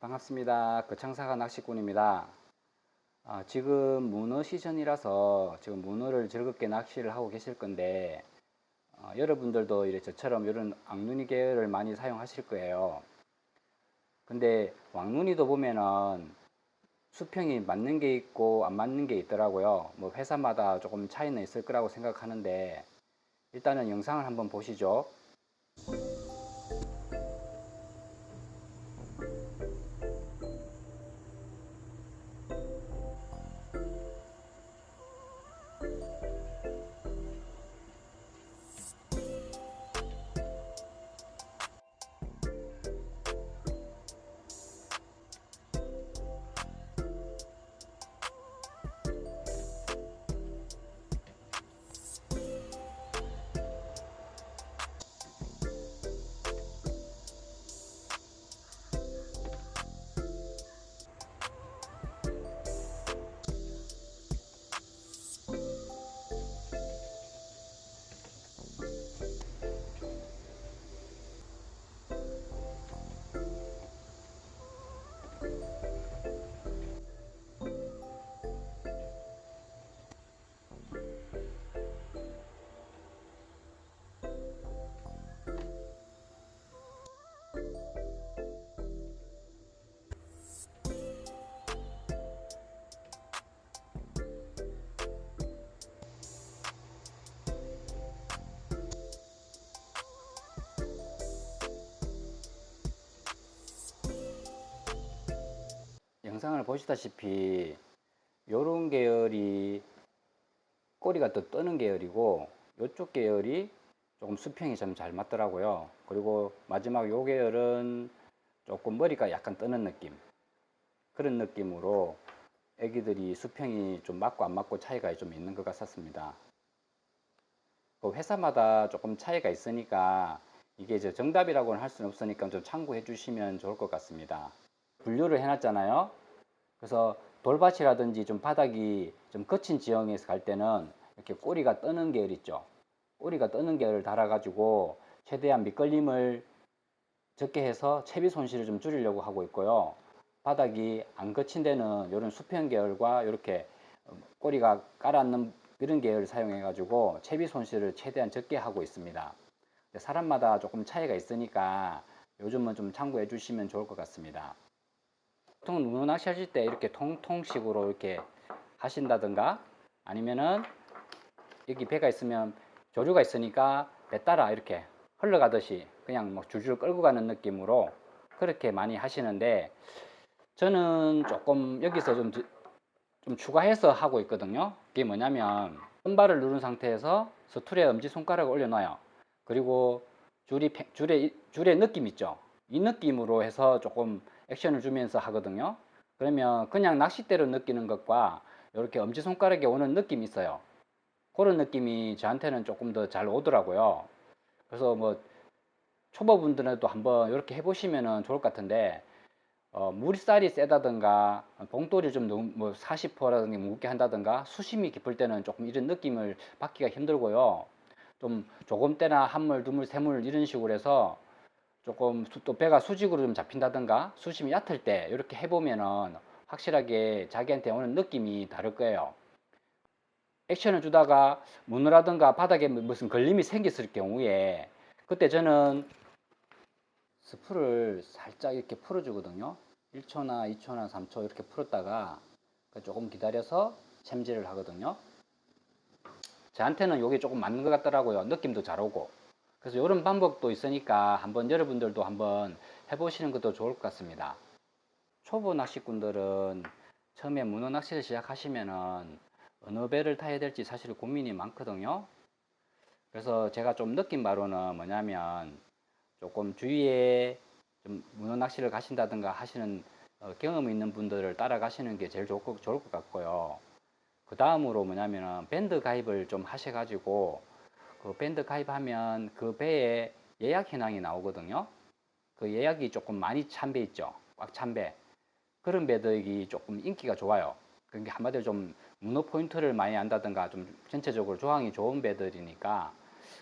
반갑습니다. 거창사가 낚시꾼입니다. 아, 지금 문어 시즌이라서 지금 문어를 즐겁게 낚시를 하고 계실 건데 어, 여러분들도 이래 저처럼 이런 왕눈이 계열을 많이 사용하실 거예요. 근데 왕눈이도 보면은 수평이 맞는 게 있고 안 맞는 게 있더라고요. 뭐 회사마다 조금 차이는 있을 거라고 생각하는데 일단은 영상을 한번 보시죠. 영상을 보시다시피 요런 계열이 꼬리가 또 뜨는 계열이고 요쪽 계열이 조금 수평이 좀 잘 맞더라고요. 그리고 마지막 요 계열은 조금 머리가 약간 뜨는 느낌. 그런 느낌으로 애기들이 수평이 좀 맞고 안 맞고 차이가 좀 있는 것 같았습니다. 그 회사마다 조금 차이가 있으니까 이게 저 정답이라고는 할 수는 없으니까 좀 참고해 주시면 좋을 것 같습니다. 분류를 해놨잖아요. 그래서 돌밭이라든지 좀 바닥이 좀 거친 지형에서 갈 때는 이렇게 꼬리가 뜨는 계열 있죠. 꼬리가 뜨는 계열을 달아가지고 최대한 밑걸림을 적게 해서 채비 손실을 좀 줄이려고 하고 있고요. 바닥이 안 거친 데는 이런 수평 계열과 이렇게 꼬리가 깔아앉는 이런 계열을 사용해 가지고 채비 손실을 최대한 적게 하고 있습니다. 사람마다 조금 차이가 있으니까 요즘은 좀 참고해 주시면 좋을 것 같습니다. 보통 문어 낚시 하실 때 이렇게 통통식으로 이렇게 하신다든가 아니면은 여기 배가 있으면 조류가 있으니까 배 따라 이렇게 흘러가듯이 그냥 뭐 줄줄 끌고 가는 느낌으로 그렇게 많이 하시는데 저는 조금 여기서 좀, 좀 추가해서 하고 있거든요. 그게 뭐냐면 손발을 누른 상태에서 스툴에 엄지손가락을 올려놔요. 그리고 줄이 줄의 줄의 느낌 있죠? 이 느낌으로 해서 조금 액션을 주면서 하거든요. 그러면 그냥 낚싯대로 느끼는 것과 이렇게 엄지손가락에 오는 느낌이 있어요. 그런 느낌이 저한테는 조금 더 잘 오더라고요. 그래서 뭐 초보분들도 한번 이렇게 해보시면 좋을 것 같은데 어, 물살이 세다든가 봉돌이 좀 너무 뭐 40호라든가 무겁게 한다든가 수심이 깊을 때는 조금 이런 느낌을 받기가 힘들고요. 좀 조금 때나 한물, 두물, 세물 이런 식으로 해서 조금 또 배가 수직으로 좀 잡힌다든가 수심이 얕을 때 이렇게 해보면은 확실하게 자기한테 오는 느낌이 다를 거예요. 액션을 주다가 문어라든가 바닥에 무슨 걸림이 생겼을 경우에 그때 저는 스프를 살짝 이렇게 풀어주거든요. 1초나 2초나 3초 이렇게 풀었다가 조금 기다려서 챔질을 하거든요. 저한테는 이게 조금 맞는 것 같더라고요. 느낌도 잘 오고. 그래서 이런 방법도 있으니까 한번 여러분들도 한번 해보시는 것도 좋을 것 같습니다. 초보 낚시꾼들은 처음에 문어 낚시를 시작하시면은 어느 배를 타야 될지 사실 고민이 많거든요. 그래서 제가 좀 느낀 바로는 뭐냐면 조금 주위에 좀 문어 낚시를 가신다든가 하시는 어, 경험 있는 분들을 따라가시는 게 제일 좋을 것, 같고요. 그 다음으로 뭐냐면은 밴드 가입을 좀 하셔가지고 그 밴드 가입하면 그 배에 예약 현황이 나오거든요. 그 예약이 조금 많이 찬 배 있죠. 꽉 찬 배. 그런 배들이 조금 인기가 좋아요. 그러니까 한마디로 좀 문어 포인트를 많이 안다든가 좀 전체적으로 조항이 좋은 배들이니까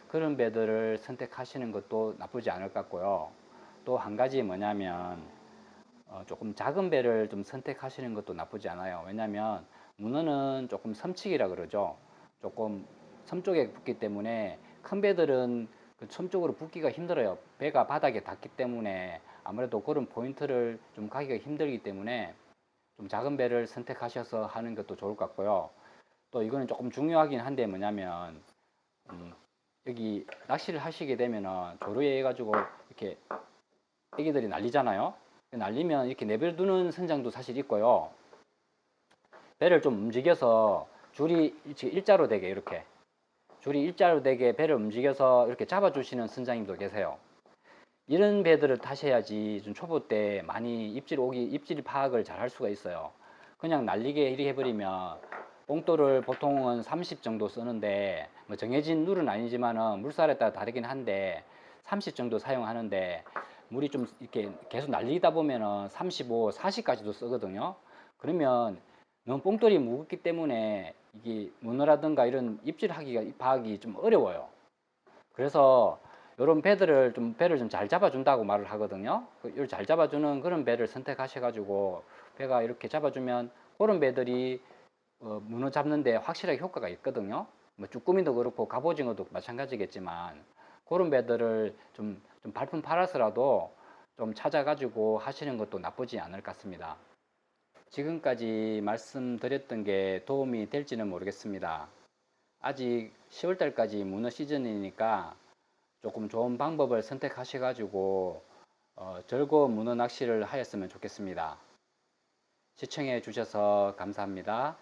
그런 배들을 선택하시는 것도 나쁘지 않을 것 같고요. 또 한 가지 뭐냐면 어, 조금 작은 배를 좀 선택하시는 것도 나쁘지 않아요. 왜냐하면 문어는 조금 섬치기라 그러죠. 조금 섬 쪽에 붙기 때문에 큰 배들은 그섬 쪽으로 붙기가 힘들어요. 배가 바닥에 닿기 때문에 아무래도 그런 포인트를 좀 가기가 힘들기 때문에 좀 작은 배를 선택하셔서 하는 것도 좋을 것 같고요. 또 이거는 조금 중요하긴 한데 뭐냐면 음, 여기 낚시를 하시게 되면은 조류에 해가지고 이렇게 애기들이 날리잖아요. 날리면 이렇게 내버려두는 선장도 사실 있고요. 배를 좀 움직여서 줄이 일자로 되게 이렇게 줄이 일자로 되게 배를 움직여서 이렇게 잡아주시는 선장님도 계세요. 이런 배들을 타셔야지 좀 초보 때 많이 입질 오기 입질 파악을 잘 할 수가 있어요. 그냥 날리게 이렇게 해버리면 봉돌을 보통은 30 정도 쓰는데 뭐 정해진 룰은 아니지만은 물살에 따라 다르긴 한데 30 정도 사용하는데 물이 좀 이렇게 계속 날리다 보면은 35, 40까지도 쓰거든요. 그러면 너무 뽕돌이 무겁기 때문에 이게 문어라든가 이런 입질하기가 파악이 좀 어려워요. 그래서 이런 배들을 좀 배를 좀 잘 잡아준다고 말을 하거든요. 그 이걸 잘 잡아주는 그런 배를 선택하셔가지고 배가 이렇게 잡아주면 그런 배들이 어, 문어 잡는데 확실하게 효과가 있거든요. 뭐 쭈꾸미도 그렇고 갑오징어도 마찬가지겠지만 그런 배들을 좀, 좀 발품 팔아서라도 좀 찾아가지고 하시는 것도 나쁘지 않을 것 같습니다. 지금까지 말씀드렸던 게 도움이 될지는 모르겠습니다. 아직 10월달까지 문어 시즌이니까 조금 좋은 방법을 선택하셔가지고 어, 즐거운 문어 낚시를 하였으면 좋겠습니다. 시청해 주셔서 감사합니다.